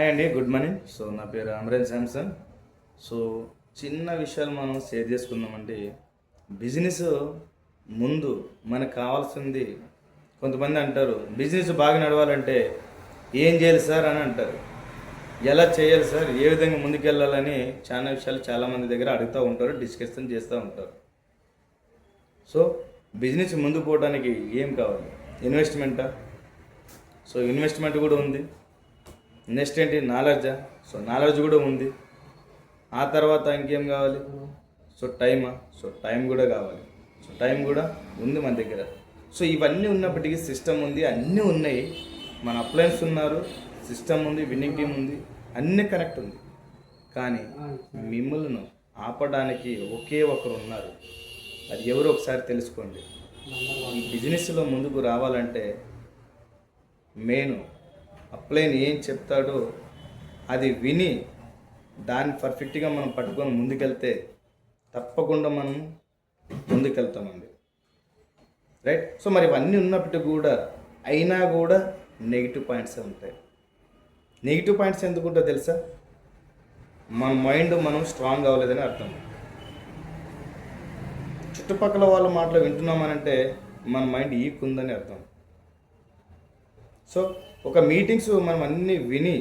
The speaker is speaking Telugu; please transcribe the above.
హాయ్ అండి గుడ్ మార్నింగ్ సో నా పేరు అమరేన్ శాంసన్. సో చిన్న విషయాలు మనం షేర్ చేసుకుందామంటే బిజినెస్ ముందు మనకు కావాల్సింది కొంతమంది అంటారు బిజినెస్ బాగా నడవాలంటే ఏం చేయాలి సార్? అని అంటారు. ఎలా చేయాలి సార్? ఏ విధంగా ముందుకెళ్ళాలని? చాలా విషయాలు చాలామంది దగ్గర అడుగుతూ ఉంటారు డిస్కషన్ చేస్తూ ఉంటారు. సో బిజినెస్ ముందు పోవడానికి ఏం కావాలి? ఇన్వెస్ట్మెంటా సో ఇన్వెస్ట్మెంట్ కూడా ఉంది. నెక్స్ట్ ఏంటి? నాలెడ్జా సో నాలెడ్జ్ కూడా ఉంది. ఆ తర్వాత ఇంకేం కావాలి? సో టైమా సో టైం కూడా కావాలి. సో టైం కూడా ఉంది మన దగ్గర. సో ఇవన్నీ ఉన్నప్పటికీ సిస్టమ్ ఉంది అన్నీ ఉన్నాయి. మన అప్లయన్స్ ఉన్నారు సిస్టమ్ ఉంది విన్నింగ్ టీం ఉంది అన్నీ కనెక్ట్ ఉంది. కానీ మిమ్మల్ని ఆపడానికి ఒకే ఒకరు ఉన్నారు. అది ఎవరు ఒకసారి తెలుసుకోండి. ఈ బిజినెస్లో ముందుకు రావాలంటే మెయిన్ అప్లైన్ ఏం చెప్తాడో అది విని దాన్ని పర్ఫెక్ట్గా మనం పట్టుకొని ముందుకెళ్తే తప్పకుండా మనం ముందుకెళ్తామండి. రైట్? సో మరి ఇవన్నీ ఉన్నప్పటికీ కూడా అయినా కూడా నెగిటివ్ పాయింట్స్ ఉంటాయి. నెగిటివ్ పాయింట్స్ ఎందుకు తెలుసా? మన మైండ్ మనం స్ట్రాంగ్ అవ్వలేదని అర్థం. చుట్టుపక్కల వాళ్ళ మాటలు వింటున్నామనంటే మన మైండ్ ఈక్ ఉందని అర్థం. సో ఒక మీటింగ్స్ మనం అన్నీ విని